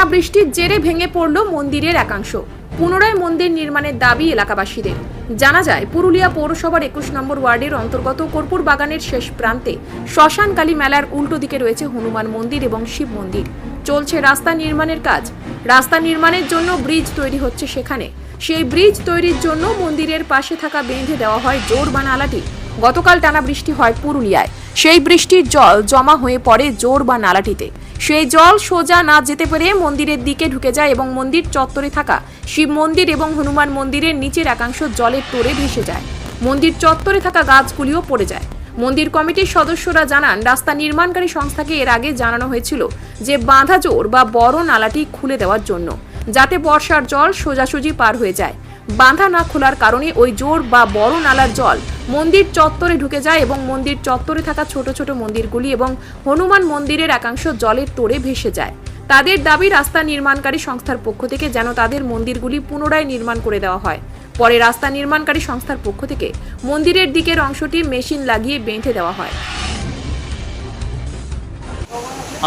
টানা বৃষ্টির জেরে ভেঙে পড়ল মন্দিরের একাংশ। পুনরায় মন্দির নির্মাণের দাবি এলাকাবাসীদের। জানা যায়, পুরুলিয়া পৌরসভার একুশ নম্বর ওয়ার্ডের অন্তর্গত কর্পূর বাগানের শেষ প্রান্তে শ্মশানকালী মেলার উল্টো দিকে রয়েছে হনুমান মন্দির এবং শিব মন্দির। চলছে রাস্তা নির্মাণের কাজ। রাস্তা নির্মাণের জন্য ব্রিজ তৈরি হচ্ছে সেখানে। সেই ব্রিজ তৈরির জন্য মন্দিরের পাশে থাকা বেঁধে দেওয়া হয় জোর বা নালাটি গতকাল টানা বৃষ্টি হয় পুরুলিয়ায়। সেই বৃষ্টির জল জমা হয়ে পড়ে জোর বা নালাটিতে সেই জল সোজা না যেতে পেরে মন্দিরের দিকে ঢুকে যায় এবং মন্দির চত্বরে থাকা শিব মন্দির এবং হনুমান মন্দিরের নিচের একাংশ জলের তোড়ে ভেসে যায়। মন্দির চত্বরে থাকা গাছগুলিও পড়ে যায়। মন্দির কমিটির সদস্যরা জানান, রাস্তা নির্মাণকারী সংস্থাকে এর আগে জানানো হয়েছিল যে বাঁধা জোর বা বড় নালাটি খুলে দেওয়ার জন্য, যাতে বর্ষার জল সোজাসুজি পার হয়ে যায়। বাঁধা না খোলার কারণে ওই জোর বা বড় নালার জল মন্দির চত্বরে ঢুকে যায় এবং মন্দির চত্বরে থাকা ছোট ছোট মন্দিরগুলি এবং হনুমান মন্দিরের একাংশ জলের তোড়ে ভেসে যায়। তাদের দাবি, রাস্তা নির্মাণকারী সংস্থার পক্ষ থেকে যেন তাদের মন্দিরগুলি পুনরায় নির্মাণ করে দেওয়া হয়। পরে রাস্তা নির্মাণকারী সংস্থার পক্ষ থেকে মন্দিরের দিকের অংশটি মেশিন লাগিয়ে বেঁধে দেওয়া হয়।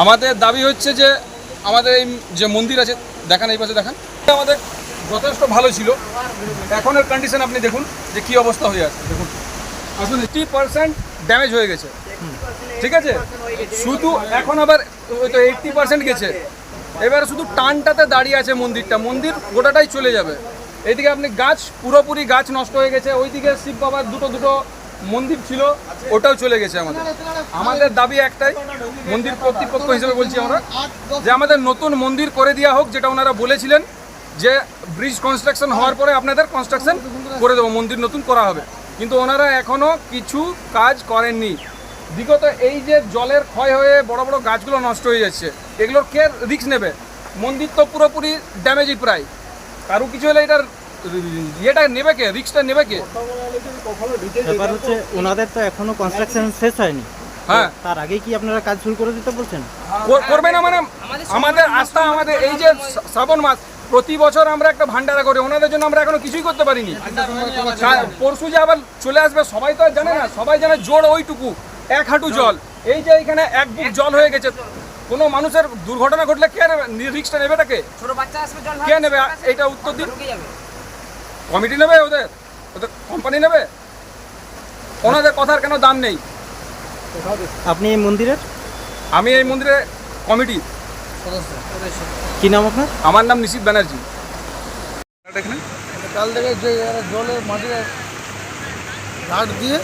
আমাদের দাবি হচ্ছে যে আমাদের এই যে মন্দির আছে, দেখান এই পাশে দেখান। আমাদের যথেষ্ট ভালো ছিল। এখনের কন্ডিশন আপনি দেখুন যে কি অবস্থা হয়ে আছে। দেখুন। আসুন এইটি পার্সেন্ট ড্যামেজ হয়ে গেছে। ঠিক আছে? শুধু এখন আবার তো এইটটি পার্সেন্ট গেছে। এবারে শুধু টানটাতে দাঁড়িয়ে আছে মন্দিরটা। মন্দির গোটাটাই চলে যাবে। এইদিকে আপনি গাছ, পুরোপুরি গাছ নষ্ট হয়ে গেছে। ওইদিকে শিব বাবার দুটো দুটো মন্দির ছিল, ওটাও চলে গেছে আমাদের। আমাদের দাবি একটাই, মন্দির কর্তৃপক্ষ হিসেবে বলছি আমরা, যে আমাদের নতুন মন্দির করে দেওয়া হোক, যেটা ওনারা বলেছিলেন, যে ব্রিজ কনস্ট্রাকশন হওয়ার পরে আপনাদের কনস্ট্রাকশন করে দেবো, মন্দির নতুন করা হবে। কিন্তু ওনারা এখনও কিছু কাজ করেননি। বিগত এই যে জলের ক্ষয় হয়ে বড় বড় গাছগুলো নষ্ট হয়ে যাচ্ছে এগুলোর কে রিস্ক নেবে? মন্দির তো পুরোপুরি ড্যামেজই প্রায়। কারও কিছু হলে এটার ইয়েটা নেবে কে? রিস্কটা নেবে কে? ব্যাপার হচ্ছে ওনাদের তো এখনও কনস্ট্রাকশন শেষ হয়নি। হ্যাঁ। তার আগেই কি আপনারা কাজ শুরু করে দিতে বলছেন? কর- করবে না মানে আমাদের আস্থা আমাদের এই যে শ্রাবণ মাস প্রতি বছর আমরা একটা ভান্ডারা করি ওনাদের জন্য আমরা এখনও কিছুই করতে পারিনি। পরশু যে আবার চলে আসবে সবাই তো আর জানে না সবাই জানে জোর ওইটুকু এক হাঁটু জল। এই যে এখানে এক বুক জল হয়ে গেছে কোনো মানুষের দুর্ঘটনা ঘটলে কে নেবে? রিক্সটা নেবে তাকে কে নেবে? এটা উত্তর দিন। কমিটি নেবে ওদের? ওদের কোম্পানি নেবে? ওনাদের কথার কেন দাম নেই? আপনি এই মন্দিরের? আমি এই মন্দিরে কমিটি কি নাম আপনার? আমার নাম নিশিত ব্যানার্জি। এখানে? কাল থেকে যে এরা জলে মাটির ঘাট দিয়ে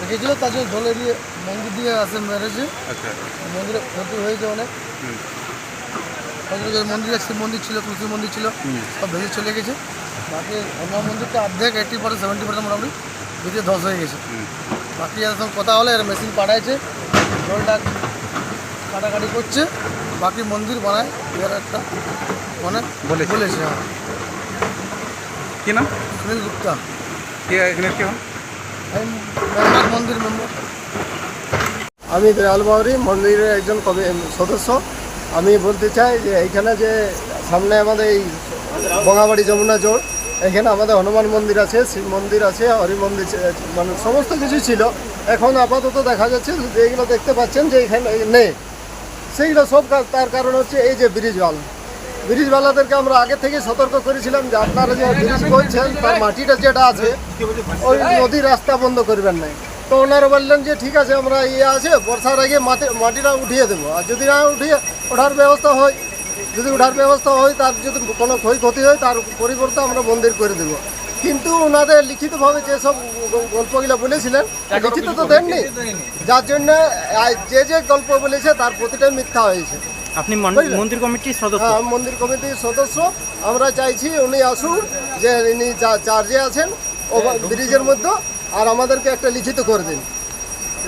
রেখেছিল তার জন্য জলে দিয়ে মন্দির দিয়ে আসে মেরেছে। আচ্ছা। মন্দিরে ক্ষতি হয়েছে অনেক। মন্দিরে মন্দিরে শিব মন্দির ছিল তুলসী মন্দির ছিল সব ভেঙে চলে গেছে। বাকি হনুমান মন্দিরটা অর্ধেক এইটি পার্সেন্ট সেভেন্টি পার্সেন্ট মোটামুটি ভিতরে ধস হয়ে গেছে। বাকি যাদের সঙ্গে কথা হলে এর মেশিন পাঠাইছে। জলটা কাটাকাটি করছে। বাকি মন্দির বানায় এর একটা মানে বলেছে। বলেছে হ্যাঁ। কি নাম? সুনীল গুপ্তা। কে এখানে কে হন? আমি মেম্বার মন্দির মেম্বার আমি দয়াল বাউরি মন্দিরের একজন কবি সদস্য। আমি বলতে চাই যে এইখানে যে সামনে আমাদের এই বঙ্গাবাড়ি যমুনা জোর এখানে আমাদের হনুমান মন্দির আছে শিব মন্দির আছে হরি মন্দির মানে সমস্ত কিছু ছিল। এখন আপাতত দেখা যাচ্ছে যে এইগুলো দেখতে পাচ্ছেন যে এখানে নেই। সেইগুলো সব কা- তার কারণ হচ্ছে এই যে ব্রিজওয়ালা ব্রিজওয়ালাদেরকে আমরা আগে থেকে সতর্ক করেছিলাম যে আপনারা যে ব্রিজ করছেন, তার মাটিটা যেটা আছে, ওই নদী রাস্তা বন্ধ করবেন নাই তো ওনারা বললেন যে ঠিক আছে, আমরা ইয়ে আছে, বর্ষার আগে মাটি, মাটিটা উঠিয়ে দেবো। আর যদি না উঠিয়ে, ওঠার ব্যবস্থা হয়। যদি ওঠার ব্যবস্থা হয়, তার যদি কোনো ক্ষয়ক্ষতি হয়, তার পরিবর্তে আমরা মন্দির করে দেবো। কিন্তু ওনাদের লিখিতভাবে যেসব গল্পগুলো বলেছিলেন লিখিত তো দেননি। যার জন্য যে যে গল্প বলেছে তার প্রতিটাই মিথ্যা হয়েছে। আপনি মন্দির কমিটির সদস্য। হ্যাঁ মন্দির কমিটির সদস্য। আমরা চাইছি উনি আসুন যে ইনি যা- চার্জে আছেন ও ব্রিজের মধ্যে আর আমাদেরকে একটা লিখিত করে দিন।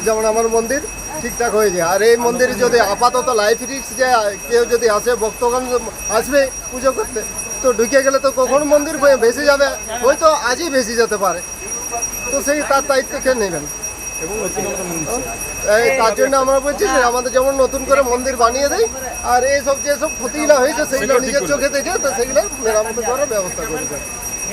যেমন আমার মন্দির ঠিকঠাক হয়ে যায়। আর এই মন্দিরে যদি আপাতত লাইফ রিক্স যে কেউ যদি আসে ভক্তগণ আসবে পুজো করতে তো ঢুকে গেলে তো কখন মন্দির ভেসে যাবে? হয়তো আজই ভেসে যেতে পারে। তো সেই তার দায়িত্ব কে নেবেন? তার জন্য আমরা বলছি যে আমাদের যেমন নতুন করে মন্দির বানিয়ে দেয় আর এইসব যেসব ক্ষতিগুলো হয়েছে সেগুলো নিজের চোখে দেখে তো সেগুলো মেরামত করার ব্যবস্থা করে দেয়